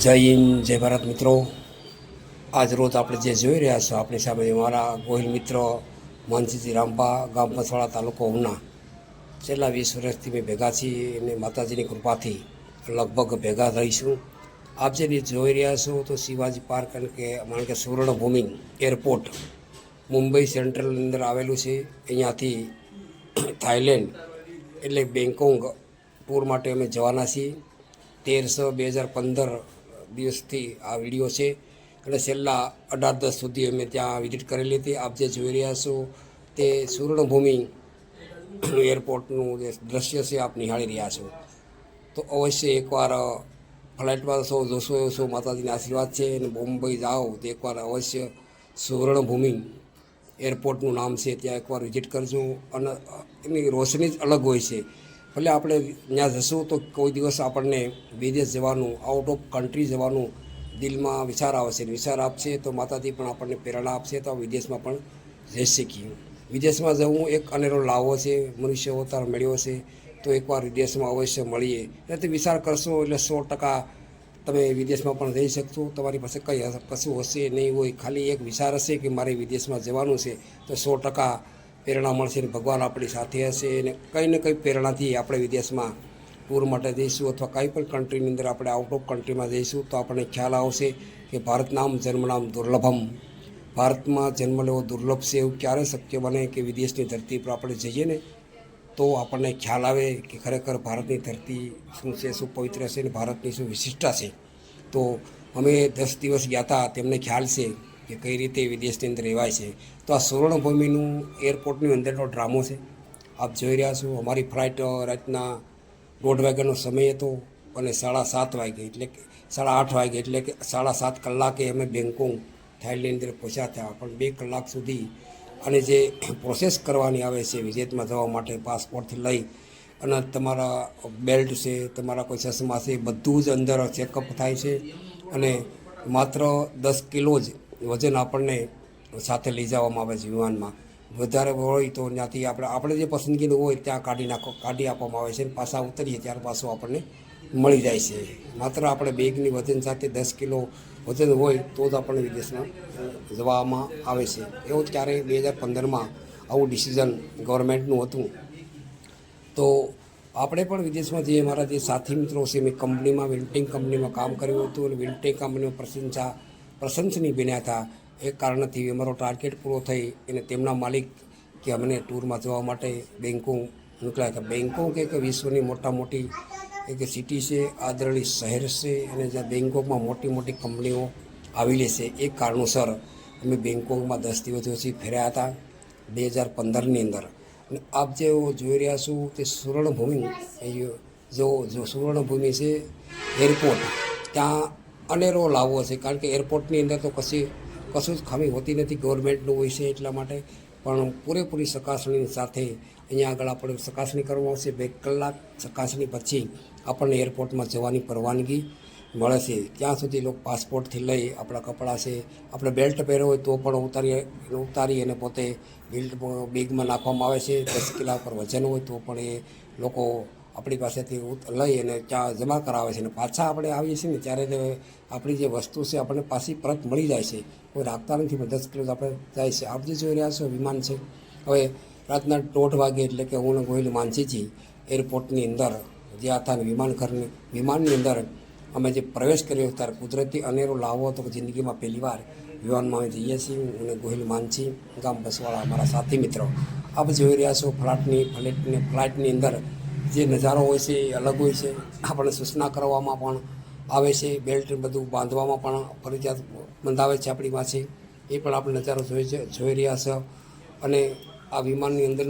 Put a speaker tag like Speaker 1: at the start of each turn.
Speaker 1: જય હિન્દ, જય ભારત મિત્રો. આજ રોજ આપણે જે જોઈ રહ્યા છો, આપણી સામે મારા ગોહિલ મિત્ર માનસીજી રામબા ગામ મસવાડા તાલુકો ઉના. છેલ્લા વીસ વર્ષથી મેં ભેગા છીએ અને માતાજીની કૃપાથી લગભગ ભેગા રહીશું. આપ જે જોઈ રહ્યા છો, તો શિવાજી પાર્ક અને કે માણ કે સુવર્ણભૂમિ એરપોર્ટ મુંબઈ સેન્ટ્રલની અંદર આવેલું છે. અહીંયાથી થાઈલેન્ડ એટલે બેંકોંગ ટૂર માટે અમે જવાના છીએ. તેરસો બે હજાર પંદર દિવસથી આ વીડિયો છે. અને છેલ્લા અઢાર દસ સુધી અમે ત્યાં વિઝિટ કરેલી હતી. આપ જે જોઈ રહ્યા છો તે સુવર્ણભૂમિ એરપોર્ટનું જે દ્રશ્ય છે, આપ નિહાળી રહ્યા છો. તો અવશ્ય એકવાર ફ્લાઇટમાં સૌ જોશો જોશો માતાજીના આશીર્વાદ છે. અને બોમ્બઈ જાઓ, તો એકવાર અવશ્ય સુવર્ણભૂમિ એરપોર્ટનું નામ છે, ત્યાં એકવાર વિઝિટ કરજો. અને એની રોશની જ અલગ હોય છે. ભલે આપણે ત્યાં જશું તો કોઈ દિવસ આપણને વિદેશ જવાનું આઉટ ઓફ કન્ટ્રી જવાનું દિલમાં વિચાર આવશે. વિચાર આપશે તો માતાજી પણ આપણને પ્રેરણા આપશે તો વિદેશમાં પણ જઈ શકીએ. વિદેશમાં જવું એક અનેરો લાવો છે, મનુષ્ય અવતાર મળ્યો છે, તો એકવાર વિદેશમાં અવશ્ય મળીએ. એટલે વિચાર કરશો એટલે સો ટકા તમે વિદેશમાં પણ જઈ શકશો. તમારી પાસે કંઈ કશું હશે નહીં હોય. ખાલી એક વિચાર હશે કે મારે વિદેશમાં જવાનું છે તો સો ટકા પ્રેરણા મળશે ને ભગવાન આપણી સાથે હશે અને કંઈ ને કંઈ પ્રેરણાથી આપણે વિદેશમાં ટૂર માટે જઈશું અથવા કંઈ પણ કન્ટ્રીની અંદર આપણે આઉટ ઓફ કન્ટ્રીમાં જઈશું તો આપણને ખ્યાલ આવશે કે ભારત નામ, જન્મ દુર્લભમ. ભારતમાં જન્મ લેવો દુર્લભ છે એવું ક્યારે શક્ય બને કે વિદેશની ધરતી પર આપણે જઈએ ને તો આપણને ખ્યાલ આવે કે ખરેખર ભારતની ધરતી શું છે, શું પવિત્ર છે ને ભારતની શું વિશિષ્ટતા છે. તો અમે દસ દિવસ ગયા હતા, તેમને ખ્યાલ છે. કે કઈ રીતે વિદેશની અંદર રહેવાય છે. તો આ સુવર્ણભૂમિનું એરપોર્ટની અંદરનો ડ્રામો છે. આપ જોઈ રહ્યા છો, અમારી ફ્લાઇટ રાતના દોઢ વાગ્યાનો સમય હતો અને સાડા સાત વાગે એટલે કે, સાડા આઠ વાગે એટલે કે સાડા સાત કલાકે અમે બેંકોક થાઇલેન્ડ અંદર પહોંચ્યા હતા. પણ બે કલાક સુધી અને જે પ્રોસેસ કરવાની આવે છે, વિદેશમાં જવા માટે પાસપોર્ટથી લઈ અને તમારા બેલ્ટ છે, તમારા કોઈ ચશ્મા છે, બધું જ અંદર ચેકઅપ થાય છે. અને માત્ર દસ કિલો જ વજન આપણને સાથે લઈ જવામાં આવે છે વિમાનમાં. વધારે હોય તો ત્યાંથી આપણે આપણે જે પસંદગીનું હોય ત્યાં કાઢી નાખો, કાઢી આપવામાં આવે છે પાછા ઉતરીએ ત્યાર પાછું આપણને મળી જાય છે. માત્ર આપણે બેગની વજન સાથે દસ કિલો વજન હોય તો જ આપણને વિદેશમાં જવામાં આવે છે. એવું જ ક્યારેય બે હજાર પંદરમાં આવું ડિસિઝન ગવર્મેન્ટનું હતું. તો આપણે પણ વિદેશમાં જઈએ. મારા જે સાથી મિત્રો છે, મેં કંપનીમાં વિલ્ટિંગ કંપનીમાં કામ કર્યું હતું અને વિલ્ટિંગ કંપનીમાં પ્રશંસા પ્રશંસનીય બન્યા હતા. એ કારણથી અમારો ટાર્ગેટ પૂરો થઈ અને તેમના માલિક કે અમને ટૂરમાં જવા માટે બેંકોક નીકળ્યા હતા. બેંકોક કે વિશ્વની મોટા મોટી એક સિટી છે આદરણી શહેર છે અને જ્યાં બેંકોકમાં મોટી મોટી કંપનીઓ આવેલી છે. એ કારણોસર અમે બેંકોકમાં દસ દિવસ પછી ફેર્યા હતા બે હજાર પંદરની અંદર. અને આપ જે જોઈ રહ્યા છું તે સુવર્ણભૂમિ જો જો સુવર્ણભૂમિ છે એરપોર્ટ ત્યાં અનેરો લાવવો છે, કારણ કે એરપોર્ટની અંદર તો કશી કશું જ ખામી હોતી નથી ગવર્મેન્ટનું હોય છે એટલા માટે. પણ પૂરેપૂરી ચકાસણી સાથે અહીંયા આગળ આપણે ચકાસણી કરવામાં આવશે. બે કલાક ચકાસણી પછી આપણને એરપોર્ટમાં જવાની પરવાનગી મળે છે. ત્યાં સુધી લોકો પાસપોર્ટથી લઈ આપણા કપડાં છે. આપણે બેલ્ટ પહેર્યો હોય તો પણ ઉતારી ઉતારી અને પોતે બેલ્ટ બેગમાં નાખવામાં આવે છે. દસ કિલા પર વજન હોય તો પણ એ લોકો આપણી પાસેથી લઈ અને ત્યાં જમા કરાવે છે અને પાછા આપણે આવીએ છીએ ને ત્યારે આપણી જે વસ્તુ છે આપણને પાછી પરત મળી જાય છે. કોઈ રાખતા નથી દસ કિલો આપણે જાય છે. આપ જે જોઈ રહ્યા છો, વિમાન છે. હવે રાતના દોઢ વાગે એટલે કે હું ગોહિલ માનસીજી એરપોર્ટની અંદર જ્યાં હતા વિમાન ઘરની, વિમાનની અંદર અમે જે પ્રવેશ કર્યો ત્યારે કુદરતી અનેરો લાવો હતો જિંદગીમાં પહેલી વાર વિમાનમાં અમે જઈએ છીએ. અને ગોહિલ માનસી, ગામ બસવાળા અમારા સાથી મિત્રો. આપ જોઈ રહ્યા છો ફ્લાટની ફ્લાઇટની ફ્લાઇટની અંદર જે નજારો હોય છે એ અલગ હોય છે. આપણને સૂચના કરવામાં પણ આવે છે. બેલ્ટ બધું બાંધવામાં પણ ફરજિયાત બંધાવે છે આપણી પાસે. એ પણ આપણે નજારો જોઈ છે, જોઈ રહ્યા છે. અને આ વિમાનની અંદર